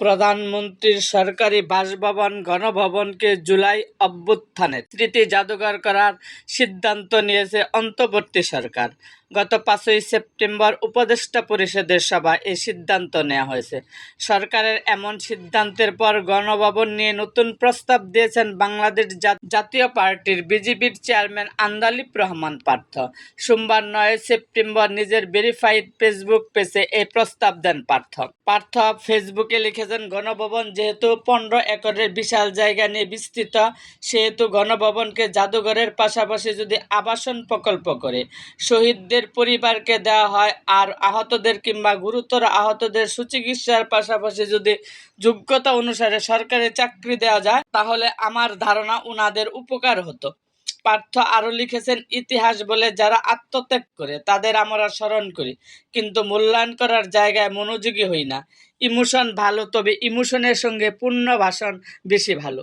প্রধানমন্ত্রীর সরকারি বাসভবন গণভবনকে জুলাই অভ্যুত্থানের স্মৃতি জাদুঘর করার সিদ্ধান্ত নিয়েছে অন্তর্বর্তী সরকার। গত পাঁচই সেপ্টেম্বর উপদেষ্টা পরিষদের সভায় এই সিদ্ধান্ত নেওয়া হয়েছে। সরকারের এমন সিদ্ধান্তের পর গণভবন নিয়ে নতুন প্রস্তাব দিয়েছেন বাংলাদেশ জাতীয় পার্টির বিজেপির চেয়ারম্যান আন্দালিব রহমান পার্থ। সোমবার নয় সেপ্টেম্বর নিজের ভেরিফাইড ফেসবুক পেজে এই প্রস্তাব দেন পার্থ। পার্থ ফেসবুকে লিখেছেন, গণভবন যেহেতু পনেরো একরের বিশাল জায়গা নিয়ে বিস্তৃত, সেহেতু গণভবনকে জাদুঘরের পাশাপাশি যদি আবাসন প্রকল্প করে, শহীদদের পরিবারকে দেওয়া হয় আর আহতদের কিংবা গুরুতর আহতদের সুচিকিৎসার পাশাপাশি যদি যোগ্যতা অনুসারে সরকারি চাকরি দেওয়া যায়, তাহলে আমার ধারণা উনাদের উপকার হতো। পার্থ আরও লিখেছেন, ইতিহাস বলে যারা আত্মত্যাগ করে, তাদের আমরা স্মরণ করি। কিন্তু মূল্যায়ন করার জায়গায় মনোযোগী হই না। ইমোশন ভালো, তবে ইমোশনের সঙ্গে পূর্ণ ভাষণ বেশি ভালো।